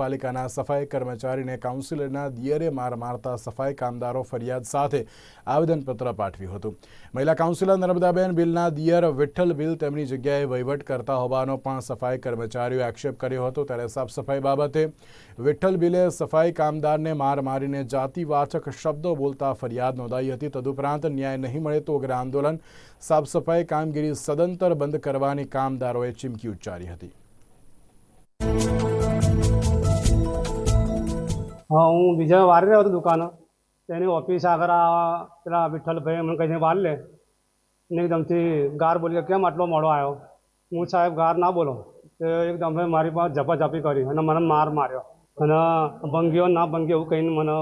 પાલિકાના સફાઈ કર્મચારીને કાઉન્સિલરના દિયરે માર મારતા સફાઈ કામદારો ફરિયાદ સાથે આવેદનપત્ર પાઠવ્યું હતું. મહિલા કાઉન્સિલર નર્મદાબેન બિલના દિયર વિઠ્ઠલ બિલ તેમની જગ્યાએ વહીવટ કરતા હોવાનો પણ સફાઈ કર્મચારીઓએ આક્ષેપ કર્યો હતો. ત્યારે સાફ સફાઈ બાબતે વિઠ્ઠલ બિલે સફાઈ કામદારને માર મારીને જાતિવાચક શબ્દો બોલતા ફરિયાદ નોંધાઈ હતી. તદુપરાંત ન્યાય નહીં મળે તો ઉગ્ર આંદોલન, સાફ સફાઈ કામગીરી સદંતર બંધ કરવાની કામદારોએ ચીમકી ઉચ્ચારી હતી. હા, હું બીજા વારે રહ્યો હતો દુકાનો. તેની ઓફિસ આગળ આ પેલા વિઠ્ઠલભાઈ મને કહીને વાર લે. ને એકદમથી ગાર બોલી કેમ આટલો મોડો આવ્યો? હું સાહેબ ગાર ના બોલો. તે એકદમ મારી પાસે ઝપાઝપી કરી અને મને માર માર્યો. અને ભંગીઓ ના ભંગ્યો એવું કહીને મને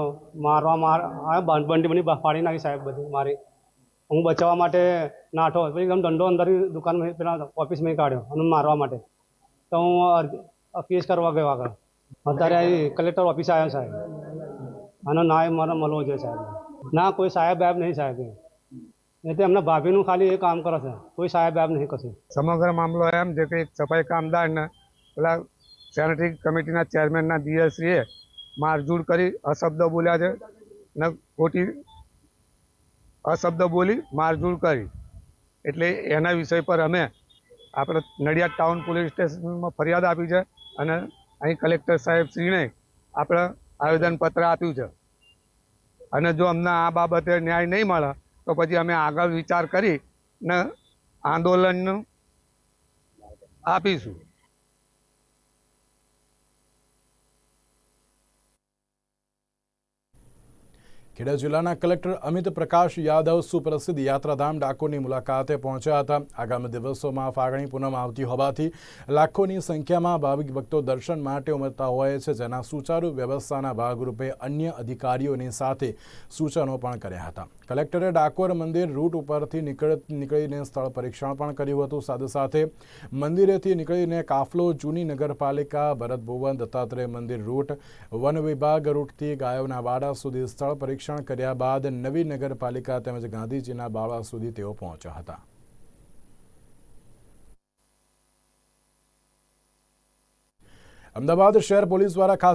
મારવા માર બંડી બની ફાડી નાખી સાહેબ બધી મારી. હું બચાવવા માટે નાઠો પછી એકદમ દંડો અંદર દુકાનમાં પેલા ઓફિસમાં કાઢ્યો અને મારવા માટે. તો હું કેસ કરવા ગયો આગળ. અત્યારે અહીં કલેક્ટર ઓફિસ આવ્યા સાહેબ. આનો ન્યાય મારે મળવો છે સાહેબ. ના, કોઈ સાહેબ બાબ નહીં સાહેબ એ. તો એમના ભાભીનું ખાલી એ કામ કરે છે. કોઈ સાહેબ બાબ નહીં કશું. સમગ્ર મામલો એમ છે કે સફાઈ કામદારને પેલા સેનેટરી કમિટીના ચેરમેનના દિયશ્રીએ મારઝૂડ કરી અશબ્દ બોલ્યા છે ને ખોટી અશબ્દ બોલી મારઝૂડ કરી. એટલે એના વિષય પર અમે આપણે નડિયાદ ટાઉન પોલીસ સ્ટેશનમાં ફરિયાદ આપી છે અને અહીં કલેક્ટર સાહેબ શ્રીને આપણે આવેદનપત્ર આપ્યું છે. અને જો અમને આ બાબતે ન્યાય નહીં મળે, તો પછી અમે આગળ વિચાર કરી ને આંદોલનનું આપીશું. ખેડા જિલ્લાના કલેક્ટર અમિત પ્રકાશ યાદવ સુપ્રસિદ્ધ યાત્રાધામ ડાકોરની મુલાકાતે પહોંચ્યા હતા. આગામી દિવસોમાં ફાગણી પૂનમ આવતી હોવાથી લાખોની સંખ્યામાં ભાવિક ભક્તો દર્શન માટે ઉમટતા હોય છે, જેના સુચારુ વ્યવસ્થાના ભાગરૂપે અન્ય અધિકારીઓની સાથે સૂચનો પણ કર્યા હતા. કલેક્ટરે ડાકોર મંદિર રૂટ ઉપરથી નીકળ, નીકળીને સ્થળ પરીક્ષણ પણ કર્યું હતું. સાથે સાથે મંદિરેથી નીકળીને કાફલો, જૂની નગરપાલિકા, ભરત ભુવન દત્તાત્રેય મંદિર રૂટ વન વિભાગ રૂટથી ગાયોના વાડા સુધી સ્થળ પરીક્ષણ કર્યા બાદ નવી નગરપાલિકા તેમજ ગાંધીજીના બાળા સુધી તેઓ પહોંચ્યા હતા. અમદાવાદ શહેર પોલીસ દ્વારા ખાસ